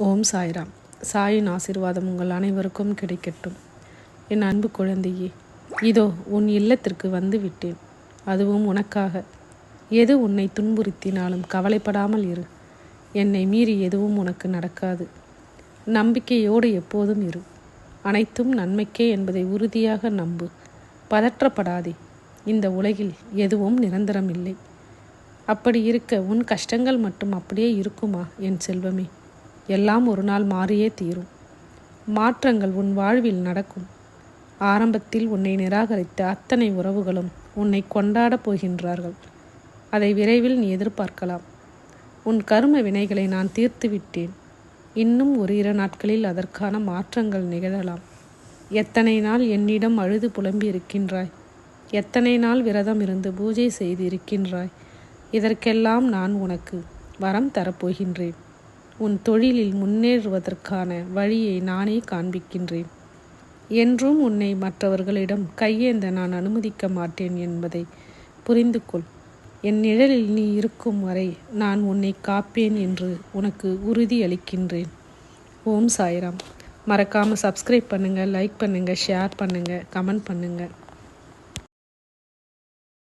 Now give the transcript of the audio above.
ஓம் சாய்ராம். சாயின் ஆசீர்வாதம் உங்கள் அனைவருக்கும் கிடைக்கட்டும். என் அன்பு குழந்தையே இதோ உன் இல்லத்திற்கு வந்து விட்டேன் அதுவும் உனக்காக. எது உன்னை துன்புறுத்தினாலும் கவலைப்படாமல் இரு. என்னை மீறி எதுவும் உனக்கு நடக்காது. நம்பிக்கையோடு எப்போதும் இரு. அனைத்தும் நன்மைக்கே என்பதை உறுதியாக நம்பு. பதற்றப்படாதே. இந்த உலகில் எதுவும் நிரந்தரம் இல்லை அப்படி இருக்க உன் கஷ்டங்கள் மட்டும் அப்படியே இருக்குமா என் செல்வமே? எல்லாம் ஒரு நாள் மாறியே தீரும். மாற்றங்கள் உன் வாழ்வில் நடக்கும். ஆரம்பத்தில் உன்னை நிராகரித்த அத்தனை உறவுகளும் உன்னை கொண்டாடப் போகின்றார்கள். அதை விரைவில் நீ எதிர்பார்க்கலாம். உன் கரும வினைகளை நான் தீர்த்து விட்டேன் இன்னும் ஒரு இரு நாட்களில் அதற்கான மாற்றங்கள் நிகழலாம். எத்தனை நாள் என்னிடம் அழுது புலம்பி இருக்கின்றாய் எத்தனை நாள் விரதம் இருந்து பூஜை செய்து இருக்கின்றாய் இதற்கெல்லாம் நான் உனக்கு வரம் தரப்போகின்றேன். உன் தொழிலில் முன்னேறுவதற்கான வழியை நானே காண்பிக்கின்றேன். என்றும் உன்னை மற்றவர்களிடம் கையேந்த நான் அனுமதிக்க மாட்டேன் என்பதை புரிந்து கொள் என் நிழலில் நீ இருக்கும் வரை நான் உன்னை காப்பேன் என்று உனக்கு உறுதி அளிக்கின்றேன் ஓம் சாய்ராம். மறக்காமல் சப்ஸ்கிரைப் பண்ணுங்கள் லைக் பண்ணுங்கள் ஷேர் பண்ணுங்கள் கமெண்ட் பண்ணுங்கள்